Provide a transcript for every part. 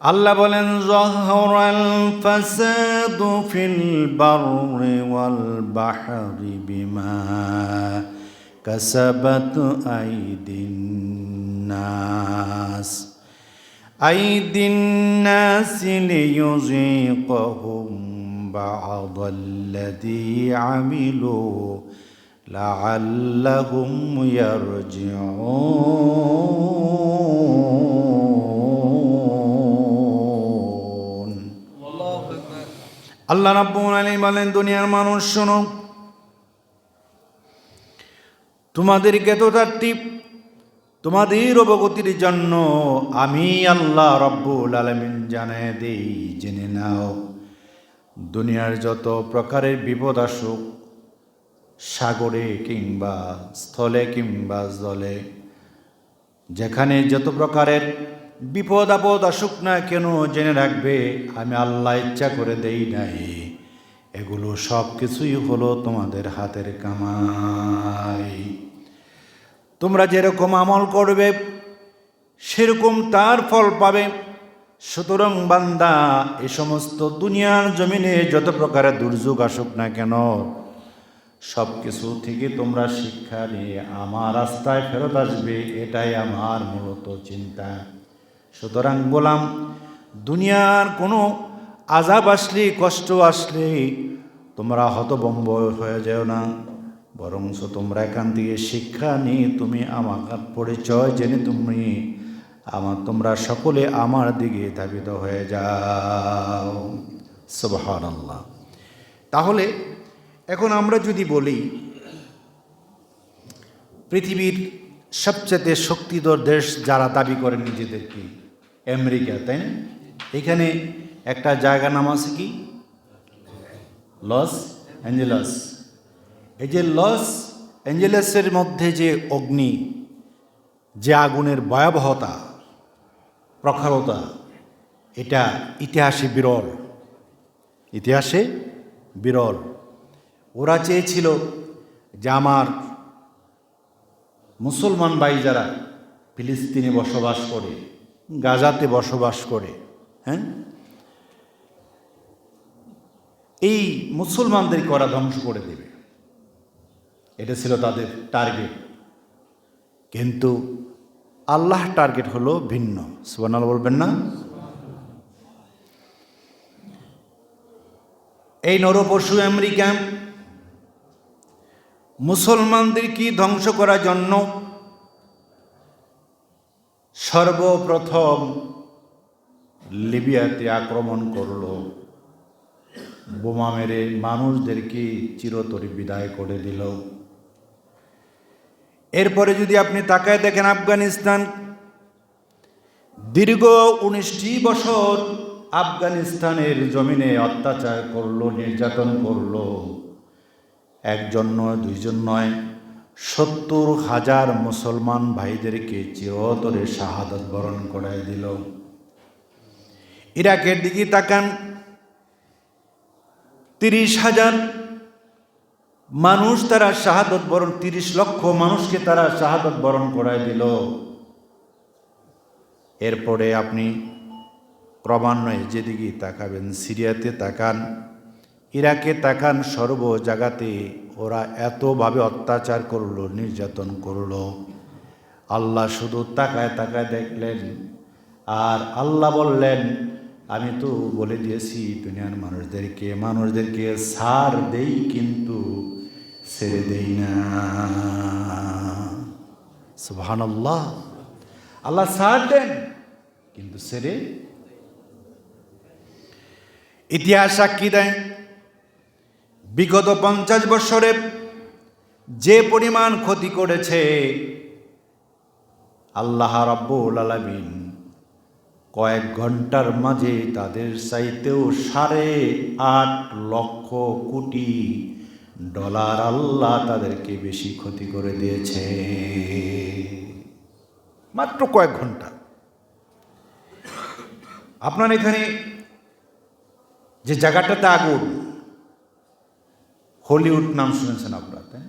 আল্লাহ বলেন, জহরাল ফাসাদু ফিল বাররি ওয়াল বাহরি বিমা কাসাবাত আইদিন নাস। আইদিন নাস লিয়ুযিকহুম বা'দাল্লাযী আমিলু لعلهم يرجعون আল্লাহ রাব্বুল আলামিন বলেন দুনিয়ার মানুষ শোনো তোমাদেরকে তো তারটিপ তোমাদের অবগতির জন্য আমি আল্লাহ রব্বুল আলমিন জানায় দেই জেনে নাও দুনিয়ার যত প্রকারের বিপদ আসুক সাগরে কিংবা স্থলে কিংবা জলে, যেখানে যত প্রকারের বিপদ আপদ আসুক না কেন জেনে রাখবে, আমি আল্লাহ ইচ্ছা করে দেই নাই। এগুলো সব কিছুই হলো তোমাদের হাতের কামাই। তোমরা যেরকম আমল করবে, সেরকম তার ফল পাবে। সুতরাং বান্দা, এ সমস্ত দুনিয়ার জমিনে যত প্রকারের দুর্যোগ আসুক না কেন সব কিছু থেকে তোমরা শিক্ষা নিয়ে আমার রাস্তায় ফেরত আসবে, এটাই আমার মূলত চিন্তা। সুতরাং বললাম, দুনিয়ার কোনো আজাব আসলে, কষ্ট আসলে তোমরা হতবম্ব হয়ে যাও না। বরঞ্চ তোমরা এখান থেকে শিক্ষা নিয়ে তুমি আমার পরিচয় জেনে তুমি আমার তোমরা সকলে আমার দিকে ধাবিত হয়ে যাও। সুবহান আল্লাহ তাহলে এখন আমরা যদি বলি, পৃথিবীর সবচেয়ে শক্তিধর দেশ যারা দাবি করেন নিজেদেরকে আমেরিকা, তাই না? এখানে একটা জায়গা নাম আছে কি? Los Angeles. এই যে লস অ্যাঞ্জেলেসের মধ্যে যে অগ্নি, যে আগুনের ভয়াবহতা, প্রখরতা, এটা ইতিহাসে বিরল। ইতিহাসে বিরল। ওরা চেয়েছিল যে আমার মুসলমান ভাই যারা ফিলিস্তিনে বসবাস করে, গাজাতে বসবাস করে হ্যাঁ? এই মুসলমানদেরকে ওরা ধ্বংস করে দেবে। এটা ছিল তাদের টার্গেট কিন্তু আল্লাহ টার্গেট হলো ভিন্ন। সুবর্ণাল বলবেন না? এই নরপশু আমেরিকা মুসলমানদেরকে ধ্বংস করার জন্য? সর্বপ্রথম লিবিয়াতে আক্রমণ করল। বোমা মেরে মানুষদেরকে চিরতরে বিদায় করে দিল। এরপরে যদি আপনি তাকায় দেখেন আফগানিস্তান, দীর্ঘ উনিশটি বছর আফগানিস্তানের জমিনে অত্যাচার করল, নির্যাতন করল। একজন নয়, দুইজন নয়, সত্তর হাজার মুসলমান ভাইদেরকে চিরতরে শাহাদত বরণ করায় দিল। ইরাকের দিকে তাকান, তিরিশ হাজার মানুষ তারা শাহাদত বরণ, তিরিশ লক্ষ মানুষকে তারা শাহাদত বরণ করায় দিল। এরপরে আপনি ক্রমান্বয়ে যেদিকে তাকাবেন, সিরিয়াতে তাকান ইরাকে তাকান সর্ব জাগাতে ওরা এতভাবে অত্যাচার করল, নির্যাতন করল। আল্লাহ শুধু তাকায় তাকায় দেখলেন। আর আল্লাহ বললেন, আমি তো বলে দিয়েছি দুনিয়ার মানুষদেরকে মানুষদেরকে সার দেই কিন্তু ছেড়ে দেই না। সুবহান আল্লাহ আল্লাহ সার দেন কিন্তু ছেড়ে ইতিহাস সাক্ষী দেয় বিগত পঞ্চাশ বছরে যে পরিমাণ ক্ষতি করেছে, আল্লাহ রাব্বুল আলামিন কয়েক ঘণ্টার মাঝে তাদের চাইতেও সাড়ে আট লক্ষ কোটি ডলার আল্লাহ তাদেরকে বেশি ক্ষতি করে দিয়েছে। মাত্র কয়েক ঘণ্টা। আপনার এখানে যে জায়গাটাতে আগুন হলিউড নাম শুনেছেন আপনারা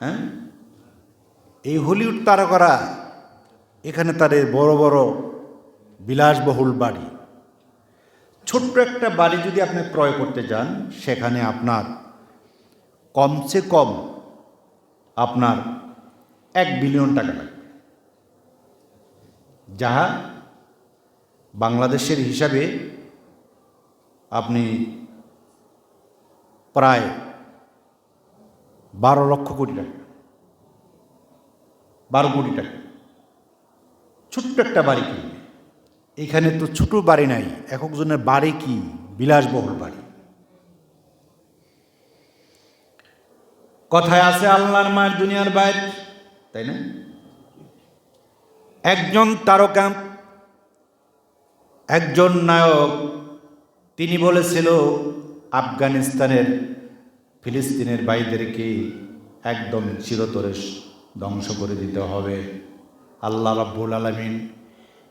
হ্যাঁ? এই হলিউড তারকারা এখানে তাদের বড় বড় বিলাসবহুল বাড়ি। ছোট্ট একটা বাড়ি যদি আপনি ক্রয় করতে যান, সেখানে আপনার কমসে কম আপনার এক বিলিয়ন টাকা লাগবে। যাহা বাংলাদেশের হিসাবে আপনি প্রায় বারো লক্ষ কোটি টাকা। বারো কোটি টাকা। ছোট্ট একটা বাড়ি কিনবে। এখানে তো ছোট বাড়ি নাই এক একজনের বাড়ি কি? বিলাসবহুল বাড়ি। কথায় আছে, আল্লাহর মায়ের দুনিয়ার বাইরে, তাই না? একজন তারকা, একজন নায়ক, তিনি বলেছিল আফগানিস্তানের ফিলিস্তিনের ভাইদেরকে একদম চিরতরে ধ্বংস করে দিতে হবে। আল্লাহ রাব্বুল আলমিন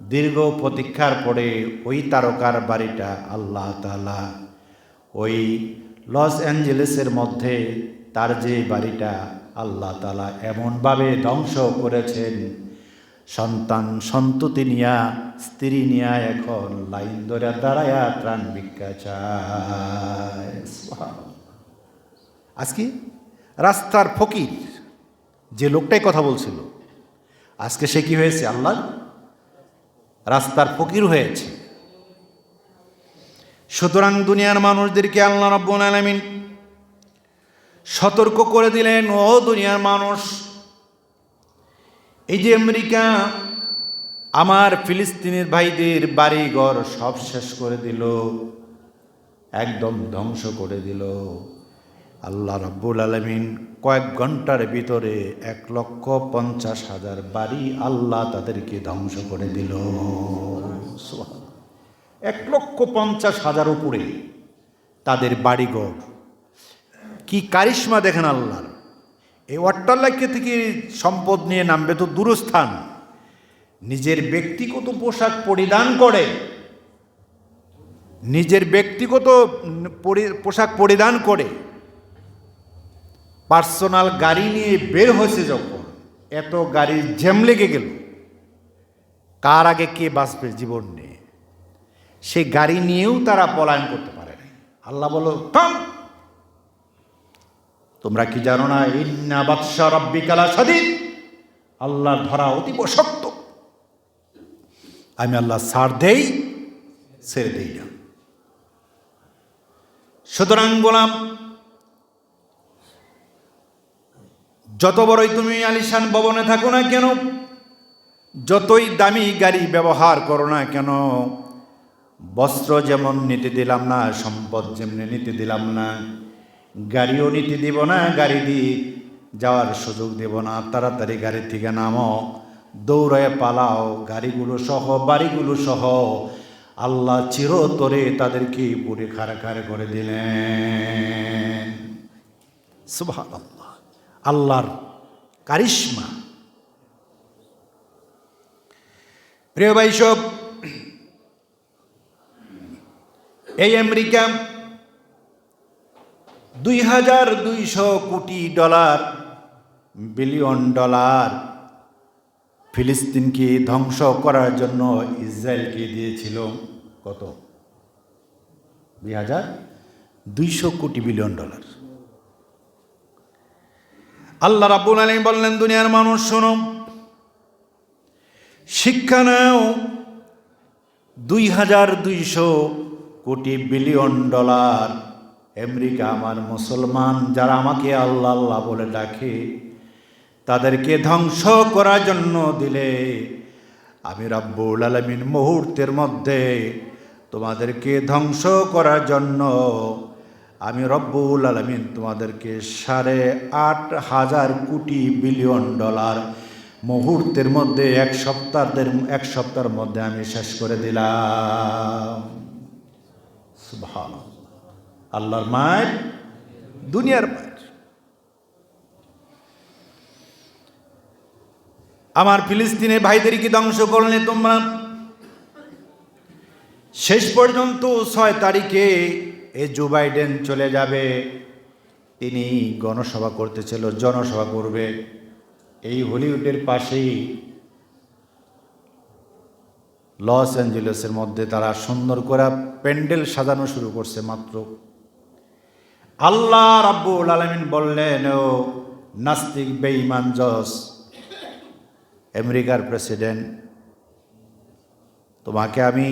দীর্ঘ প্রতীক্ষার পরে ওই তারকার বাড়িটা আল্লাহ তালা ওই লস অ্যাঞ্জেলেসের মধ্যে তার যে বাড়িটা আল্লাহ তালা এমনভাবে ধ্বংস করেছেন সন্তান সন্ততি নিয়া, স্ত্রী নিয়া এখন লাইন ধরে দাঁড়ায়া ত্রাণ ভিক্ষা আজকে রাস্তার ফকির। যে লোকটাই কথা বলছিল, আজকে সে কি হয়েছে আল্লাহ? রাস্তার ফকির হয়েছে। সুতরাং দুনিয়ার মানুষদেরকে আল্লাহ রব্বুল আলামিন সতর্ক করে দিলেন, ও দুনিয়ার মানুষ এই যে আমেরিকা, আমার ফিলিস্তিনের ভাইদের বাড়ি ঘর সব শেষ করে দিল, একদম ধ্বংস করে দিল। আল্লাহ রাব্বুল আলমিন কয়েক ঘণ্টার ভিতরে এক লক্ষ পঞ্চাশ হাজার বাড়ি আল্লাহ তাদেরকে ধ্বংস করে দিল। এক লক্ষ পঞ্চাশ হাজার উপরে তাদের বাড়িঘর। কি কারিশ্মা দেখেন আল্লাহর। এই অট্টাল্লাকে থেকে সম্পদ নিয়ে নামবে তো দূরস্থান। নিজের ব্যক্তিগত পোশাক পরিধান করে। নিজের ব্যক্তিগত পোশাক পরিধান করে। পার্সোনাল গাড়ি নিয়ে বের হয়েছে যখন, এত গাড়ির জ্যাম লেগে গেল। কার আগে কে বাঁচবে জীবন নিয়ে? সে গাড়ি নিয়েও তারা পলায়ন করতে পারে আল্লাহ বলো থাম! তোমরা কি জানো না? ইন্না বাদশা রব্বিকালা স্বাধীন আল্লাহর ধরা অতীব শক্ত। আমি আল্লাহ ছাড় দেই, ছেড়ে দেই না। সুতরাং বললাম, যত বড়ই তুমি আলিশান ভবনে থাকো না কেন, যতই দামি গাড়ি ব্যবহার করো না কেন, বস্ত্র যেমন নিতে দিলাম না, সম্পদ যেমনি নিতে দিলাম না গাড়িও নিতে দিব না, গাড়ি দিয়ে যাওয়ার সুযোগ দেব না। তাড়াতাড়ি গাড়ি থেকে নামো, দৌড়ায় পালাও, গাড়িগুলো সহ, বাড়িগুলো সহ। আল্লাহ চিরতরে তাদেরকে পুরে খাড়া করে দিলেন। আল্লাহ আল্লাহর কারিশ্মা। প্রিয় ভাই সব, এই আমেরিকা দুই হাজার দুইশো কোটি ডলার, বিলিয়ন ডলার ফিলিস্তিনকে ধ্বংস করার জন্য ইসরায়েলকে দিয়েছিল কত? দুই হাজার দুইশো কোটি বিলিয়ন ডলার। আল্লাহ রাব্বুল আলামিন বললেন, দুনিয়ার মানুষ, শোনো, শিক্ষা নাও, দুই হাজার দুইশো কোটি বিলিয়ন ডলার আমেরিকা আমার মুসলমান, যারা আমাকে আল্লাহ আল্লাহ বলে ডাকে, তাদেরকে ধ্বংস করার জন্য দিলে আমি রাব্বুল আলমিন মুহূর্তের মধ্যে তোমাদেরকে ধ্বংস করার জন্য, আমি রব্বুল আলমিন তোমাদেরকে সাড়ে আট হাজার কোটি বিলিয়ন ডলার মুহূর্তের মধ্যে, এক সপ্তাহের এক সপ্তাহের মধ্যে আমি শেষ করে দিলাম সুবহানাল্লাহ। আল্লাহর মায়ের, দুনিয়ার মায়ের। আমার ফিলিস্তিনের ভাইদেরকে ধ্বংস করলে তোমরা? শেষ পর্যন্ত ছয় তারিখে এ জো বাইডেন চলে যাবে। তিনি গণসভা করতেছিল, জনসভা করবে। এই হলিউডের পাশেই লস অ্যাঞ্জেলেসের মধ্যে তারা সুন্দর করে প্যান্ডেল সাজানো শুরু করছে মাত্র। আল্লাহ রাব্বুল আলমিন বললেন, ও নাস্তিক, বেঈমান, জস, আমেরিকার প্রেসিডেন্ট, তোমাকে আমি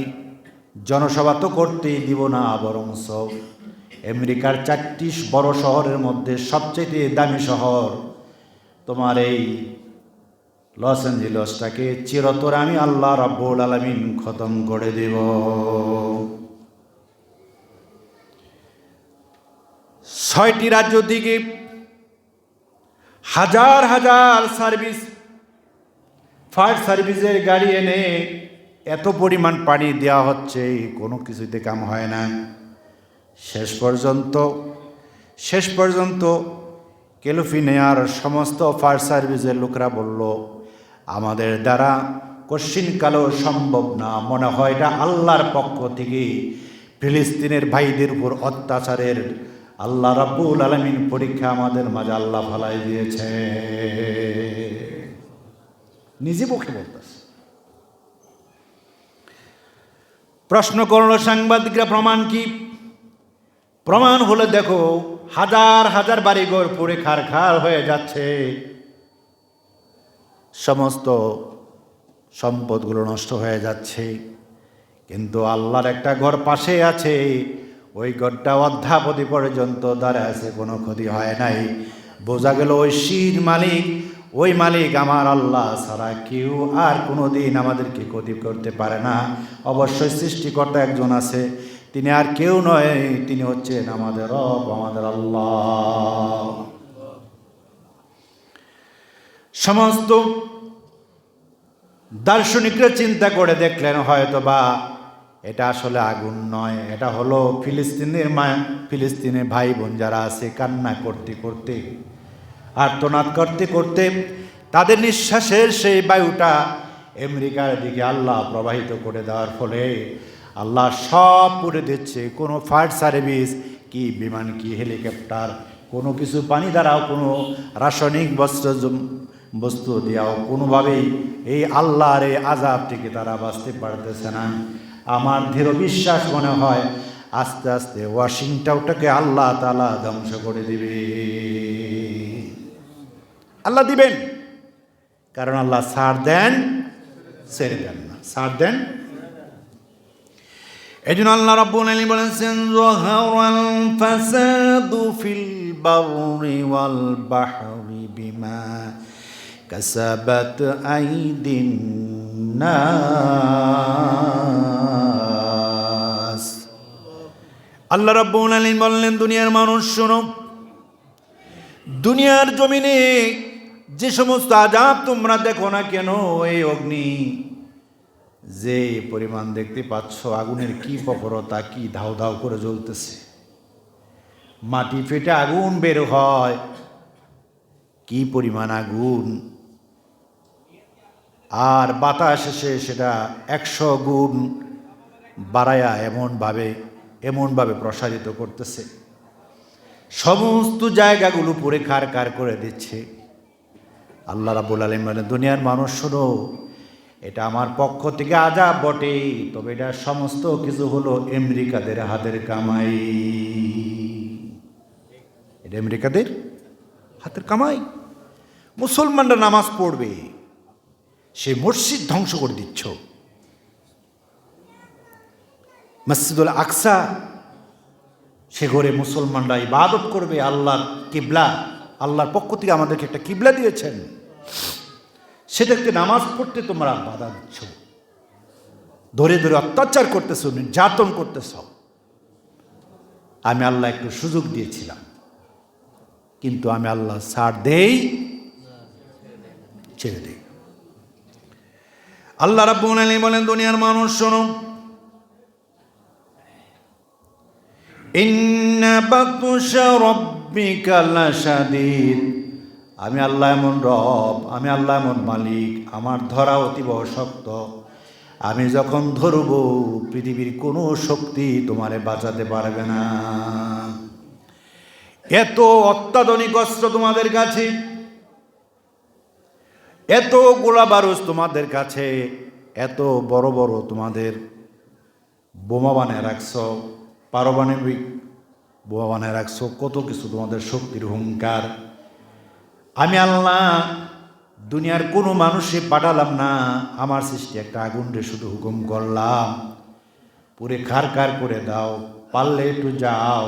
জনসভা তো করতেই দিব না বরং আমেরিকার চারটি বড় শহরের মধ্যে সবচেয়ে দামি শহর তোমার এই লস অ্যাঞ্জেলসটাকে চিরতর আমি আল্লাহ রাব্বুল আলমিন খতম করে দেব। ছয়টি রাজ্য থেকে হাজার হাজার সার্ভিস, ফায়ার সার্ভিসের গাড়ি এনে এত পরিমাণ পানি দেওয়া হচ্ছে, কোনো কিছুতে কাম হয় না। শেষ পর্যন্ত শেষ পর্যন্ত ক্যালিফোর্নিয়ার সমস্ত ফায়ার সার্ভিসের লোকরা বলল, আমাদের দ্বারা কশ্চিনকালেও সম্ভব না। মনে হয় এটা আল্লাহর পক্ষ থেকে ফিলিস্তিনের ভাইদের উপর অত্যাচারের আল্লাহ রাব্বুল আলমিন পরীক্ষা আমাদের মাঝে আল্লাহ ফালাই দিয়েছে। নিজে পক্ষে বলতেছে। প্রশ্ন করল, সাংবাদিকরা, প্রমাণ কি? প্রমাণ হলে, দেখো, হাজার হাজার বাড়িঘর খার খার হয়ে যাচ্ছে। সমস্ত সম্পদগুলো নষ্ট হয়ে যাচ্ছে। কিন্তু আল্লাহর একটা ঘর পাশে আছে। ওই ঘরটা অধ্যাপতি পর্যন্ত দাঁড়ায় আছে কোনো ক্ষতি হয় নাই। বোঝা গেল ওই শির মালিক, ওই মালিক আমার আল্লাহ ছাড়া কেউ আর কোনো দিন আমাদেরকে ক্ষতি করতে পারে না। অবশ্যই সৃষ্টিকর্তা একজন আছে, তিনি আর কেউ নয়, তিনি হচ্ছেন আমাদের রব, আমাদের আল্লাহ। সমস্ত দার্শনিকরা চিন্তা করে দেখলেন হয়তো বা এটা আসলে আগুন নয়, এটা হলো ফিলিস্তিনের মা ফিলিস্তিনের ভাই বোন যারা আছে কান্না করতে করতে, আর্তনাদ করতে করতে তাদের নিঃশ্বাসের সেই বায়ুটা আমেরিকার দিকে আল্লাহ প্রবাহিত করে দেওয়ার ফলে আল্লাহ সব পুড়ে দিচ্ছে। কোনো ফায়ার সার্ভিস কি বিমান কি হেলিকপ্টার, কোনো কিছু পানি দ্বারাও, কোনো রাসায়নিক বস্ত্র বস্তু দিয়াও কোনোভাবেই এই আল্লাহর এই আজাব থেকে তারা বাঁচতে পারতেছে না। আমার দৃঢ় বিশ্বাস মনে হয়, আস্তে আস্তে ওয়াশিংটাউটাকে আল্লাহ তালা ধ্বংস করে দিবে। আল্লাহ দিবেন, কারণ আল্লাহ সার দেন, ছেড়ে দেন না। সার দেন। এই জন্য আল্লাহ রব্বুল আলী বলেছেন জহারাল ফাসাদু ফিল বাররি ওয়াল বাহরি বিমা কাসাবাত আইদিন নাস। আল্লাহ রব্বুল আলী বললেন, দুনিয়ার মানুষ, শোনো, দুনিয়ার জমিনে যে সমস্ত আজাব তোমরা দেখো না কেন, এই অগ্নি? যে পরিমাণ দেখতে পাচ্ছ, আগুনের কি প্রখরতা কি ধাও ধাও করে জ্বলতেছে। মাটি ফেটে আগুন বের হয়। কি পরিমাণ আগুন? আর বাতাস এসে সেটা একশো গুণ বাড়ায়া এমনভাবে এমনভাবে প্রসারিত করতেছে। সমস্ত জায়গাগুলো পুরে কার কার করে দিচ্ছে। আল্লাহ রাবুল আলম মানে দুনিয়ার মানুষ শোনো, এটা আমার পক্ষ থেকে আজাব বটে, তবে এটা সমস্ত কিছু হলো আমেরিকাদের হাতের কামাই। এটা আমেরিকাদের হাতের কামাই। মুসলমানরা নামাজ পড়বে। সে মসজিদ ধ্বংস করে দিচ্ছ। মসজিদুল আকসা, সে ঘরে মুসলমানরা ইবাদত করবে, আল্লাহর কিবলা, আল্লাহর পক্ষ থেকে আমাদেরকে একটা কিবলা দিয়েছেন। সেটাকে নামাজ পড়তে তোমরা বাধা দিচ্ছ। ধরে ধরে অত্যাচার করতেছ, নির্যাতন করতেছ। আমি আল্লাহ একটু সুযোগ দিয়েছিলাম। কিন্তু আমি আল্লাহ সার দেই, ছেড়ে দেই। আল্লাহ রাব্বুল বলেন, দুনিয়ার মানুষ, শোনো। আমি আল্লাহ এমন রব, আমি আল্লাহ এমন মালিক, আমার ধরা অতীব শক্ত। আমি যখন ধরব, পৃথিবীর কোনো শক্তি তোমারে বাঁচাতে পারবে না। এত অত্যাধুনিক অস্ত্র তোমাদের কাছে। এত গোলা বারুস তোমাদের কাছে, এত বড় বড় তোমাদের বোমা বানায় রাখছ, পারমাণবিক বোমা বানায় রাখছ, কত কিছু তোমাদের শক্তির হুঙ্কার। আমি আল্লাহ দুনিয়ার কোনো মানুষে পাঠালাম না, আমার সৃষ্টি একটা আগুন রে শুধু হুকুম করলাম। পুরে খার খার করে দাও, পারলে একটু যাও,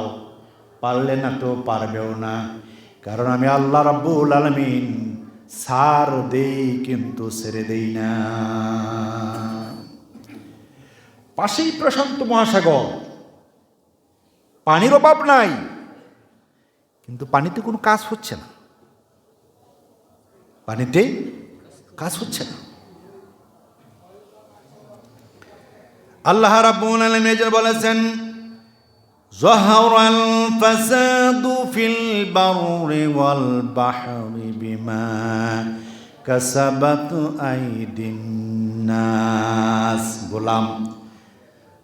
পারলে না তো পারবেও না। কারণ আমি আল্লাহ রাব্বুল আলমিন সার দেই কিন্তু ছেড়ে দেই না। পাশেই প্রশান্ত মহাসাগর। পানির অভাব নাই, কিন্তু পানিতে কোনো কাজ হচ্ছে না। পানিতে কাজ হচ্ছে না। আল্লাহ রাব্বুল আলামিন বলেছেন ظهر الفساد في البر والبحر بما كسبت أيدي الناس গোলাম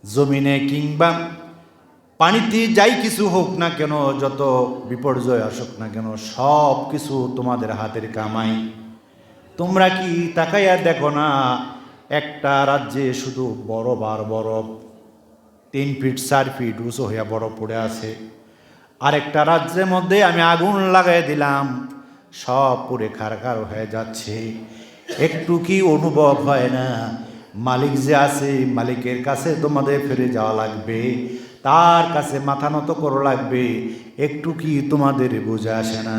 জমিনে কিংবা পানিতে যাই কিছু হোক না কেন যত বিপর্যয় আসুক না কেন সব কিছু তোমাদের হাতের কামাই তোমরা কি তাকাইয়া দেখো না একটা রাজ্যে শুধু বরফ আর বরফ তিন ফিট চার ফিট উঁচু হইয়া বরফ পড়ে আছে। আরেকটা রাজ্যের মধ্যে আমি আগুন লাগাই দিলাম। সব পুরে খারখার হয়ে যাচ্ছে। একটু কি অনুভব হয় না? মালিক যে আছে, মালিকের কাছে তোমাদের ফিরে যাওয়া লাগবে। তার কাছে মাথা নত করো লাগবে। একটু কি তোমাদের বোঝা আসে না।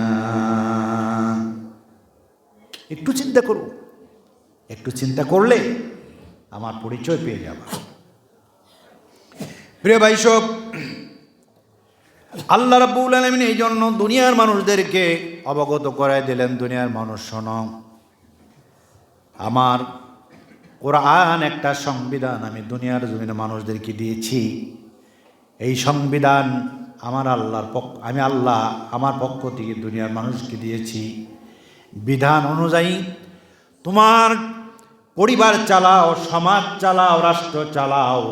একটু চিন্তা করো। একটু চিন্তা করলে আমার পরিচয় পেয়ে যাবা। প্রিয় ভাই সব, আল্লাহ রাব্বুল আলমিন এই জন্য দুনিয়ার মানুষদেরকে অবগত করাই দিলেন, দুনিয়ার মানুষ শোন। আমার কোরআন একটা সংবিধান, আমি দুনিয়ার জমিনে মানুষদেরকে দিয়েছি। এই সংবিধান আমার আল্লাহর পক্ষ, আমি আল্লাহ আমার পক্ষ থেকে দুনিয়ার মানুষকে দিয়েছি। বিধান অনুযায়ী তোমার পরিবার চালাও, সমাজ চালাও, রাষ্ট্র চালাও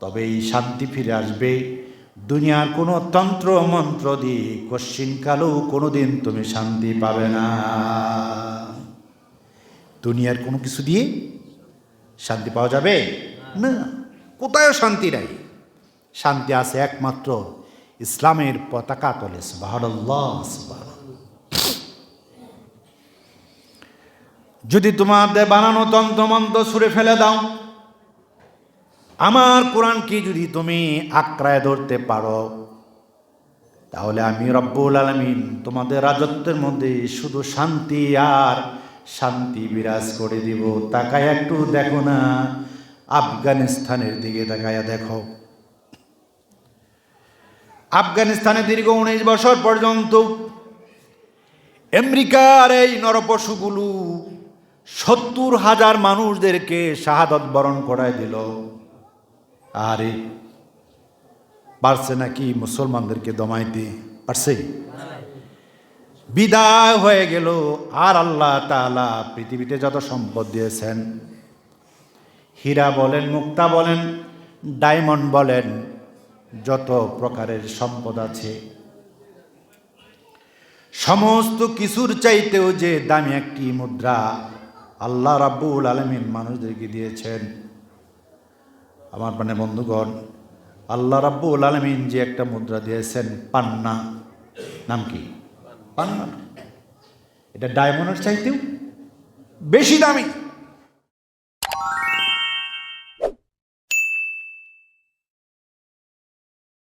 তবেই শান্তি ফিরে আসবে। দুনিয়ার কোনো তন্ত্র মন্ত্র দিয়ে কশ্চিনকালেও কোনো দিন তুমি শান্তি পাবে না। দুনিয়ার কোনো কিছু দিয়ে শান্তি পাওয়া যাবে? না। কোথায়ও শান্তি নাই। শান্তি আছে একমাত্র ইসলামের পতাকা তলে। যদি তোমাদের বানানো তন্ত্রমন্ত্র সুরে ফেলে দাও আমার কোরআনকে যদি তুমি আক্রায় ধরতে পারো, তাহলে আমি রব্বুল আলমিন তোমাদের রাজত্বের মধ্যে শুধু শান্তি আর শান্তি বিরাজ করে দিব। তাকায় একটু দেখো না, আফগানিস্তানের দিকে তাকায়া দেখো। আফগানিস্তানে দীর্ঘ উনিশ বছর পর্যন্ত আমেরিকার এই নরপশুগুলো সত্তর হাজার মানুষদেরকে শাহাদত বরণ করায় দিল। আরে পারছে নাকি মুসলমানদেরকে দমাইতে পারছে? বিদায় হয়ে গেল, আর আল্লাহ তাআলা পৃথিবীতে যত সম্পদ দিয়েছেন, হীরা বলেন, মুক্তা বলেন, ডায়মন্ড বলেন, যত প্রকারের সম্পদ আছে। সমস্ত কিছুর চাইতেও যে দামি একটি মুদ্রা আল্লাহ রাব্বুল আলমিন মানুষদেরকে দিয়েছেন। আমার মানে বন্ধুগণ, আল্লাহ রাব্বুল আলমিন যে একটা মুদ্রা দিয়েছেন, পান্না, নাম কি? পান্না। এটা ডায়মন্ডের চাইতেও বেশি দামি।